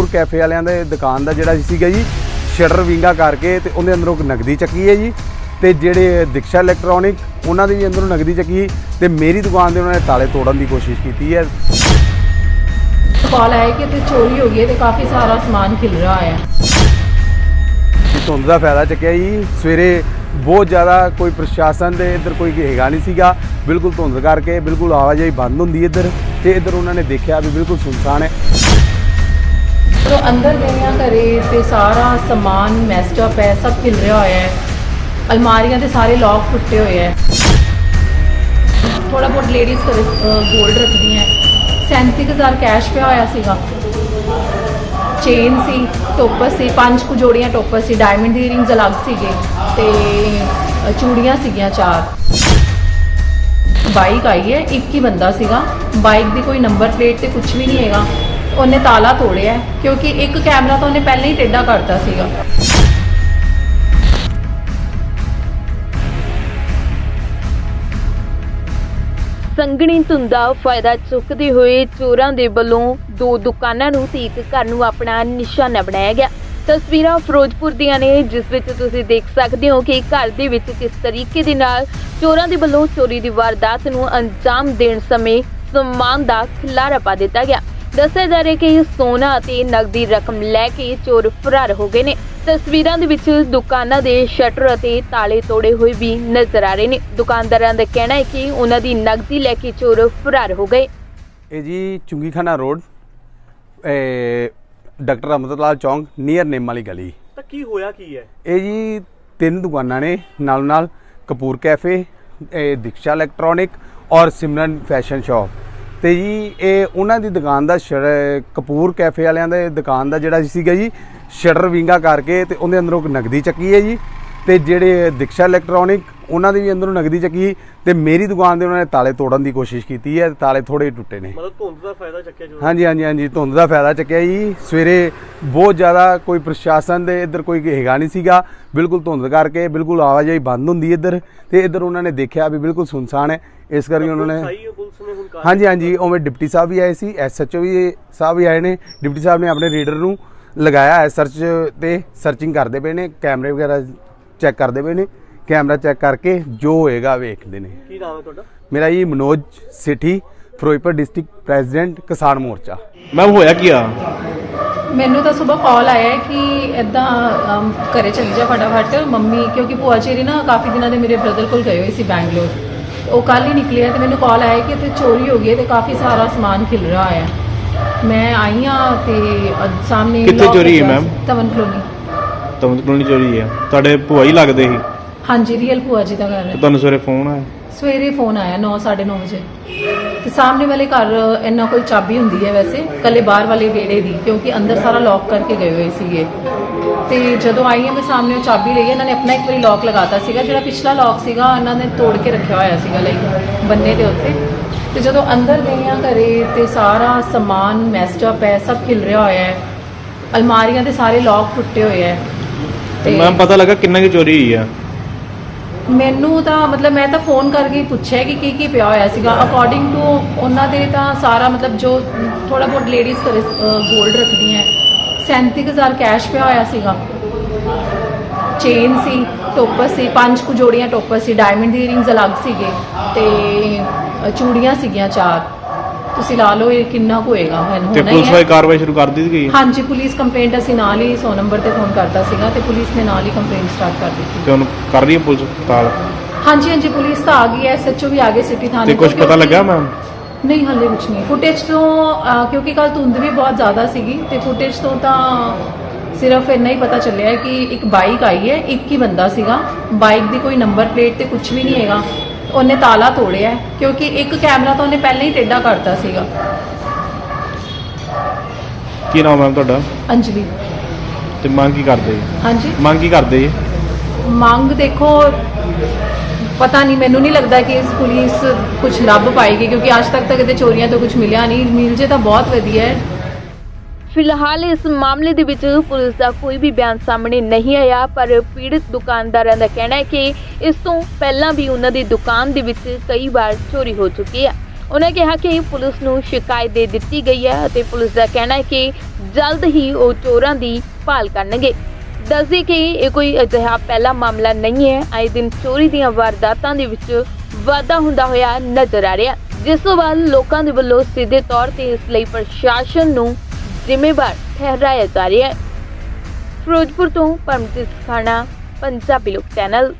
Kapoor cafe ਵਾਲਿਆਂ ਦੇ ਦੁਕਾਨ ਦਾ ਜਿਹੜਾ ਸੀਗਾ ਜੀ ਸ਼ਟਰ ਵਿੰਗਾ ਕਰਕੇ ਤੇ ਉਹਦੇ ਅੰਦਰੋਂ ਇੱਕ ਨਗਦੀ ਚੱਕੀ ਹੈ ਜੀ। ਤੇ ਜਿਹੜੇ ਦਿਕਸ਼ਾ ਇਲੈਕਟ੍ਰੋਨਿਕ ਉਹਨਾਂ ਦੇ ਵੀ ਅੰਦਰੋਂ ਨਗਦੀ ਚੱਕੀ ਤੇ ਮੇਰੀ ਦੁਕਾਨ ਦੇ ਉਹਨਾਂ ਨੇ ਤਾਲੇ ਤੋੜਨ ਦੀ ਕੋਸ਼ਿਸ਼ ਕੀਤੀ ਹੈ। ਕਾਲ ਆਇਆ ਕਿ ਤੇ ਚੋਰੀ ਹੋ ਗਈ ਹੈ ਤੇ ਕਾਫੀ ਸਾਰਾ ਸਮਾਨ ਖਿਲ ਰਿਹਾ ਹੈ। ਧੁੰਦ ਦਾ ਫਾਇਦਾ ਚੱਕਿਆ ਜੀ। ਸਵੇਰੇ ਬਹੁਤ ਜ਼ਿਆਦਾ ਕੋਈ ਪ੍ਰਸ਼ਾਸਨ ਦੇ ਇੱਧਰ ਕੋਈ ਹੈਗਾ ਨਹੀਂ ਸੀਗਾ। ਬਿਲਕੁਲ ਧੁੰਦ ਕਰਕੇ ਬਿਲਕੁਲ ਆਵਾਜਾਈ ਬੰਦ ਹੁੰਦੀ ਇੱਧਰ ਤੇ ਇੱਧਰ ਉਹਨਾਂ ਨੇ ਦੇਖਿਆ ਵੀ ਬਿਲਕੁਲ ਸੁਨਸਾਨ ਹੈ। ਜਦੋਂ ਅੰਦਰ ਗਏ ਘਰੇ ਤੇ ਸਾਰਾ ਸਮਾਨ ਮੈਸਡ ਅਪ ਹੈ, ਸਭ ਖਿਲ ਰਿਹਾ ਹੋਇਆ ਹੈ। ਅਲਮਾਰੀਆਂ ਦੇ ਸਾਰੇ ਲੌਕ ਟੁੱਟੇ ਹੋਏ ਹੈ। ਥੋੜਾ ਬਹੁਤ ਲੇਡੀਜ਼ ਘਰੇ ਗੋਲਡ ਰੱਖਦੀਆਂ ਹੈ। 37000 ਕੈਸ਼ ਪਿਆ ਹੋਇਆ ਸੀਗਾ। ਚੇਨ ਸੀ ਟੋਪਸ ਸੀ, ਪੰਜ ਕੁ ਜੋੜੀਆਂ ਟੋਪਸ ਸੀ ਡਾਇਮੰਡ ਦੀ ਰਿੰਗਸ ਅਲੱਗ ਸੀਗੇ ਤੇ ਚੂੜੀਆਂ ਸੀਗੀਆਂ ਚਾਰ। ਬਾਈਕ ਆਈ ਹੈ, ਇੱਕ ਹੀ ਬੰਦਾ ਸੀਗਾ। ਬਾਈਕ ਦੀ ਕੋਈ ਨੰਬਰ ਪਲੇਟ ਤੇ ਕੁਝ ਵੀ ਨਹੀਂ ਹੈਗਾ। ਉਹਨੇ ਤਾਲਾ ਤੋੜਿਆ ਹੈ, ਕਿਉਂਕਿ ਇੱਕ ਕੈਮਰਾ ਤਾਂ ਉਹਨੇ ਪਹਿਲਾਂ ਹੀ ਟੇਢਾ ਕਰਤਾ ਸੀਗਾ। ਸੰਘਣੀ ਧੁੰਦ ਫਾਇਦਾ ਚੁੱਕਦੇ ਹੋਏ ਚੋਰਾਂ ਦੇ ਵੱਲੋਂ ਦੋ ਦੁਕਾਨਾਂ ਨੂੰ ਤੇ ਇੱਕ ਘਰ ਨੂੰ ਆਪਣਾ ਨਿਸ਼ਾਨਾ ਬਣਾਇਆ ਗਿਆ। ਤਸਵੀਰਾਂ ਫਿਰੋਜ਼ਪੁਰ ਦੀਆਂ ਨੇ ਜਿਸ ਵਿੱਚ ਤੁਸੀਂ ਦੇਖ ਸਕਦੇ ਹੋ ਕਿ ਘਰ ਦੇ ਵਿੱਚ ਕਿਸ ਤਰੀਕੇ ਦੇ ਨਾਲ ਚੋਰਾਂ ਦੇ ਵੱਲੋਂ ਚੋਰੀ ਦੀ ਵਾਰਦਾਤ ਨੂੰ ਅੰਜਾਮ ਦੇਣ ਸਮੇਂ ਸਮਾਨ ਦਾ ਖਿਲਾਰਾ ਪਾ ਦਿੱਤਾ ਗਿਆ। ਦੱਸਿਆ ਜਾ ਰਿਹਾ ਕਿ ਸੋਨਾ ਅਤੇ ਨਕਦੀ ਰਕਮ ਲੈ ਕੇ ਚੋਰ ਫਰਾਰ ਹੋ ਗਏ ਨੇ। ਤਸਵੀਰਾਂ ਦੇ ਵਿੱਚ ਦੁਕਾਨਾਂ ਦੇ ਸ਼ਟਰ ਅਤੇ ਤਾਲੇ ਤੋੜੇ ਹੋਏ ਵੀ ਨਜ਼ਰ ਆ ਰਹੇ ਨੇ। ਦੁਕਾਨਦਾਰਾਂ ਦਾ ਕਹਿਣਾ ਹੈ ਕਿ ਉਹਨਾਂ ਦੀ ਨਕਦੀ ਲੈ ਕੇ ਚੋਰ ਫਰਾਰ ਹੋ ਗਏ। ਇਹ ਜੀ ਚੁੰਗੀਖਾਨਾ ਰੋਡ ਡਾਕਟਰ ਅਮਰਤਲਾਲ ਚੌਂਕ ਨੀਅਰ ਨੇਮ ਵਾਲੀ ਗਲੀ। ਤਾਂ ਕੀ ਹੋਇਆ ਕੀ ਹੈ? ਇਹ ਜੀ ਤਿੰਨ ਦੁਕਾਨਾਂ ਨੇ ਨਾਲ ਨਾਲ ਕਪੂਰ ਕੈਫੇ ਇਹ ਦਿਕਸ਼ਾ ਇਲੈਕਟ੍ਰੋਨਿਕ ਔਰ ਸਿਮਰਨ ਫੈਸ਼ਨ ਸ਼ਾਪ। ਤੇ ਜੀ, ਇਹ ਉਹਨਾਂ ਦੀ ਦੁਕਾਨ ਦਾ ਸ਼ਰ- ਕਪੂਰ ਕੈਫੇ ਵਾਲਿਆਂ ਦੇ ਦੁਕਾਨ ਦਾ ਜਿਹੜਾ ਸੀਗਾ ਜੀ, ਸ਼ਟਰ ਵਿੰਗਾ ਕਰਕੇ ਤੇ ਉਹਦੇ ਅੰਦਰੋਂ ਇੱਕ ਨਗਦੀ ਚੱਕੀ ਹੈ ਜੀ। ਤੇ ਜਿਹੜੇ ਦਿਕਸ਼ਾ ਇਲੈਕਟ੍ਰੋਨਿਕ ਉਹਨਾਂ ਦੀ ਵੀ ਅੰਦਰੋਂ ਨਗਦੀ ਚੱਕੀ ਤੇ ਮੇਰੀ ਦੁਕਾਨ ਦੇ ਉਹਨਾਂ ਨੇ ਤਾਲੇ ਤੋੜਨ ਦੀ ਕੋਸ਼ਿਸ਼ ਕੀਤੀ ਹੈ ਤਾਲੇ ਥੋੜੇ ਟੁੱਟੇ ਨੇ। ਮਤਲਬ ਧੁੰਦ ਦਾ ਫਾਇਦਾ ਚੱਕਿਆ ਜੋ ਹਾਂਜੀ ਹਾਂਜੀ ਹਾਂਜੀ ਧੁੰਦ ਦਾ ਫਾਇਦਾ ਚੱਕਿਆ ਜੀ। ਸਵੇਰੇ ਬਹੁਤ ਜ਼ਿਆਦਾ ਕੋਈ ਪ੍ਰਸ਼ਾਸਨ ਦੇ ਇੱਧਰ ਕੋਈ ਹੈਗਾ ਨਹੀਂ ਸੀਗਾ। ਬਿਲਕੁਲ ਧੁੰਦ ਕਰਕੇ ਬਿਲਕੁਲ ਆਵਾਜਾਈ ਬੰਦ ਹੁੰਦੀ ਇੱਧਰ ਤੇ ਇੱਧਰ ਉਹਨਾਂ ਨੇ ਦੇਖਿਆ ਵੀ ਬਿਲਕੁਲ ਸੁਨਸਾਨ ਹੈ। ਇਸ ਕਰਕੇ ਉਹਨਾਂ ਨੇ ਹਾਂਜੀ ਹਾਂਜੀ ਉਵੇਂ ਡਿਪਟੀ ਸਾਹਿਬ ਵੀ ਆਏ ਸੀ ਐਸਐਚਓ ਵੀ ਸਾਹਿਬ ਵੀ ਆਏ ਨੇ। ਡਿਪਟੀ ਸਾਹਿਬ ਨੇ ਆਪਣੇ ਰੀਡਰ ਨੂੰ ਲਗਾਇਆ ਹੈ ਸਰਚ ਤੇ ਸਰਚਿੰਗ ਕਰਦੇ ਪਏ ਨੇ ਕੈਮਰੇ ਵਗੈਰਾ ਚੈੱਕ ਕਰਦੇ ਪਏ ਨੇ। ਕੈਮਰਾ ਚੈੱਕ ਕਰਕੇ ਜੋ ਹੋਏਗਾ ਵੇਖਦੇ ਨੇ। ਕੀ ਨਾਮ ਹੈ ਤੁਹਾਡਾ? ਮੇਰਾ ਜੀ Manoj Sithi Firozpur district president Kisan Morcha. Ma'am ਹੋਇਆ ਕੀ ਆ? ਮੈਨੂੰ ਤਾਂ ਸਵੇਰ ਕਾਲ ਆਇਆ ਹੈ ਕਿ ਇਦਾਂ ਘਰੇ ਚੱਲ ਜਾ ਫਟਾਫਟ। ਮੰਮੀ ਕਿਉਂਕਿ ਭੂਆ ਚੇਰੀ ਨਾ ਕਾਫੀ ਦਿਨਾਂ ਦੇ ਮੇਰੇ ਬ੍ਰਦਰ ਕੋਲ ਗਏ ਹੋਏ ਸੀ ਬੈਂਗਲੌਰ। ਉਹ ਕੱਲ ਹੀ ਨਿਕਲੇ ਆ ਤੇ ਮੈਨੂੰ ਕਾਲ ਆਇਆ ਕਿ ਇੱਥੇ ਚੋਰੀ ਹੋ ਗਈ ਹੈ ਤੇ ਕਾਫੀ ਸਾਰਾ ਸਮਾਨ ਖਿਲ ਰਿਹਾ ਹੈ। ਮੈਂ ਆਈ ਹਾਂ ਤੇ ਸਾਹਮਣੇ ਕਿੱਥੇ ਚੋਰੀ ਹੈ ਮੈਮ? ਤਵਨ ਕਲੋਨੀ। ਤੁਹਾਨੂੰ ਕੋਲ ਨਹੀਂ ਚੋਰੀ ਆ ਤੁਹਾਡੇ ਭੂਆ ਹੀ ਲੱਗਦੇ ਸੀ? ਹਾਂਜੀ ਰੀਅਲ ਭੂਆ ਜੀ ਦਾ ਘਰ ਹੈ। ਤੁਹਾਨੂੰ ਸਵੇਰੇ ਫੋਨ ਆਇਆ? ਸਵੇਰੇ ਫੋਨ ਆਇਆ 9:30 ਵਜੇ। ਤੇ ਸਾਹਮਣੇ ਵਾਲੇ ਘਰ ਇਹਨਾਂ ਕੋਲ ਚਾਬੀ ਹੁੰਦੀ ਹੈ ਵੈਸੇ ਕੱਲੇ ਬਾਹਰ ਵਾਲੇ ਵਿਹੜੇ ਦੀ ਕਿਉਂਕਿ ਅੰਦਰ ਸਾਰਾ ਲੌਕ ਕਰਕੇ ਗਏ ਹੋਏ ਸੀਗੇ। ਤੇ ਜਦੋਂ ਆਈ ਹਾਂ ਮੈਂ ਸਾਹਮਣੇ ਉਹ ਚਾਬੀ ਲਈ ਇਹਨਾਂ ਨੇ ਆਪਣਾ ਇੱਕ ਵਾਰੀ ਲੌਕ ਲਗਾਤਾ ਸੀਗਾ ਜਿਹੜਾ ਪਿਛਲਾ ਲੌਕ ਸੀਗਾ ਇਹਨਾਂ ਨੇ ਤੋੜ ਕੇ ਰੱਖਿਆ ਹੋਇਆ ਸੀਗਾ ਲਾਈਕ ਬੰਨੇ ਦੇ ਉੱਤੇ। ਤੇ ਜਦੋਂ ਅੰਦਰ ਗਏ ਆ ਘਰੇ ਤੇ ਸਾਰਾ ਸਮਾਨ ਮੈਸਡ ਅਪ ਹੈ ਸਭ ਖਿਲ ਰਿਹਾ ਹੋਇਆ ਹੈ। ਅਲਮਾਰੀਆਂ ਦੇ ਸਾਰੇ ਲੌਕ ਟੁੱਟੇ ਹੋਏ ਹੈ। ਤੇ ਮੈਮ ਪਤਾ ਲੱਗਾ ਕਿੰਨਾ ਕੀ ਚੋਰੀ ਹੋਈ ਆ? ਮੈਨੂੰ ਤਾਂ ਮਤਲਬ ਮੈਂ ਤਾਂ ਫੋਨ ਕਰਕੇ ਪੁੱਛਿਆ ਕਿ ਕੀ ਕੀ ਪਿਆ ਹੋਇਆ ਸੀਗਾ। ਅਕੋਰਡਿੰਗ ਟੂ ਉਹਨਾਂ ਦੇ ਤਾਂ ਸਾਰਾ ਮਤਲਬ ਜੋ ਥੋੜਾ ਬਹੁਤ ਲੇਡੀਜ਼ ਘਰੇ ਗੋਲਡ ਰੱਖਦੀਆਂ ਹੈ। 37000 ਕੈਸ਼ ਪਿਆ ਹੋਇਆ ਸੀਗਾ। ਚੇਨ ਸੀ ਟੋਪਸ ਸੀ, ਪੰਜ ਕੁ ਜੋੜੀਆਂ ਟੋਪਸ ਸੀ ਡਾਇਮੰਡ ਦੀ ਰਿੰਗਸ ਅਲੱਗ ਸੀਗੇ ਤੇ ਚੂੜੀਆਂ ਸੀਗੀਆਂ ਚਾਰ। ਤੁਸੀਂ ਲਾ ਲਓ ਇਹ ਕਿੰਨਾ ਕੁ ਹੋਏਗਾ? ਮੈਨੂੰ ਤੇ ਹੋਣਾ ਪੁਲਿਸ ਹੀ। ਵਾਲੀ ਹੈ ਕਾਰਵਾਈ ਸ਼ੁਰੂ ਕਰ ਦਿੱਤੀ ਗਈ? ਹਾਂਜੀ ਪੁਲਿਸ ਕੰਪਲੇਂਟ ਅਸੀਂ ਨਾਲ ਹੀ 100 ਨੰਬਰ ਤੇ ਫੋਨ ਕਰਤਾ ਸੀਗਾ ਤੇ ਪੁਲਿਸ ਨੇ ਨਾਲ ਹੀ ਕੰਪਲੇਂਟ ਸਟਾਰਟ ਕਰ ਦਿੱਤੀ। ਤੇ ਉਹਨੂੰ ਕਰ ਰਹੀ ਹੈ ਪੁਲਿਸ ਤਾਲ ਹਾਂਜੀ ਹਾਂਜੀ ਪੁਲਿਸ ਤਾਂ ਆ ਗਈ ਹੈ ਐਸਐਚਓ ਵੀ ਆ ਗਏ ਸਿਟੀ ਥਾਣੇ ਤੇ ਤੋਂ ਕੁਝ ਪਤਾ ਕਿਉਂਕਿ- ਲੱਗਾ ਮੈਮ ਨਹੀਂ ਹੱਲੇ ਕੁਝ ਨਹੀਂ। ਫੁਟੇਜ ਤੋਂ ਅਹ, ਕਿਉਂਕਿ ਕੱਲ ਧੁੰਦ ਵੀ ਬਹੁਤ ਜ਼ਿਆਦਾ ਸੀਗੀ ਤੇ ਫੁਟੇਜ ਤੋਂ ਤਾਂ ਸਿਰਫ ਇੰਨਾ ਹੀ ਪਤਾ ਚੱਲਿਆ ਕਿ ਇੱਕ ਬਾਈਕ ਆਈ ਹੈ ਇੱਕ ਹੀ ਬੰਦਾ ਸੀਗਾ। ਬਾਈਕ ਦੀ ਕੋਈ ਨੰਬਰ ਪਲੇਟ ਤੇ ਕੁਝ ਵੀ ਨਹੀਂ ਹੈਗਾ। ਉਹਨੇ ਤਾਲਾ ਤੋੜਿਆ ਕਿਉਂਕਿ ਇੱਕ ਕੈਮਰਾ ਤਾਂ ਉਹਨੇ ਪਹਿਲਾਂ ਹੀ ਟੇਢਾ ਕਰਤਾ ਸੀਗਾ। ਕੀ ਨਾਮ ਮੈਮ ਤੁਹਾਡਾ? ਅੰਜਲੀ। ਤੇ ਮੰਗ ਕੀ ਕਰਦੇ? ਜੀ? ਹਾਂਜੀ। ਮੰਗ ਕੀ ਕਰਦੇ? ਜੀ? ਮੰਗ ਦੇਖੋ ਪਤਾ ਨਹੀਂ ਮੈਨੂੰ ਨਹੀਂ ਲੱਗਦਾ ਕਿ ਇਸ ਪੁਲਿਸ ਕੁਝ ਲੱਭ ਪਾਏਗੀ ਕਿਉਂਕਿ ਅੱਜ ਤੱਕ ਤਾਂ ਕਦੇ ਚੋਰੀਆਂ ਤੋਂ ਕੁਝ ਮਿਲਿਆ ਨਹੀਂ। ਮਿਲ ਜੇ ਤਾਂ ਬਹੁਤ ਵਧੀਆ ਹੈ। ਫਿਲਹਾਲ ਇਸ ਮਾਮਲੇ ਦੇ ਵਿੱਚ ਪੁਲਿਸ ਦਾ ਕੋਈ ਵੀ ਬਿਆਨ ਸਾਹਮਣੇ ਨਹੀਂ ਆਇਆ, ਪਰ ਪੀੜਤ ਦੁਕਾਨਦਾਰਾਂ ਦਾ ਕਹਿਣਾ ਹੈ ਕਿ ਇਸ ਤੋਂ ਪਹਿਲਾਂ ਵੀ ਉਹਨਾਂ ਦੀ ਦੁਕਾਨ ਦੇ ਵਿੱਚ ਕਈ ਵਾਰ ਚੋਰੀ ਹੋ ਚੁੱਕੀ ਹੈ। ਉਹਨਾਂ ਕਿਹਾ ਕਿ ਪੁਲਿਸ ਨੂੰ ਸ਼ਿਕਾਇਤ ਦੇ ਦਿੱਤੀ ਗਈ ਹੈ ਅਤੇ ਪੁਲਿਸ ਦਾ ਕਹਿਣਾ ਹੈ ਕਿ ਜਲਦ ਹੀ ਉਹ ਚੋਰਾਂ ਦੀ ਭਾਲ ਕਰਨਗੇ। ਦੱਸਦੇ ਕਿ ਇਹ ਕੋਈ ਅਜਿਹਾ ਪਹਿਲਾ ਮਾਮਲਾ ਨਹੀਂ ਹੈ। ਆਏ ਦਿਨ ਚੋਰੀ ਦੀਆਂ ਵਾਰਦਾਤਾਂ ਦੇ ਵਿੱਚ ਵਾਧਾ ਹੁੰਦਾ ਹੋਇਆ ਨਜ਼ਰ ਆ ਰਿਹਾ ਜਿਸ ਤੋਂ ਬਾਅਦ ਲੋਕਾਂ ਦੇ ਵੱਲੋਂ ਸਿੱਧੇ ਤੌਰ ਤੇ ਇਸ ਲਈ ਪ੍ਰਸ਼ਾਸਨ ਨੂੰ ਜ਼ਿੰਮੇਵਾਰ ਠਹਿਰਾਇਆ ਜਾ ਰਿਹਾ ਹੈ ਫਿਰੋਜ਼ਪੁਰ ਤੋਂ ਪਰਮਜੀਤ ਖਾਣਾ ਪੰਜਾਬੀ ਲੋਕ ਚੈਨਲ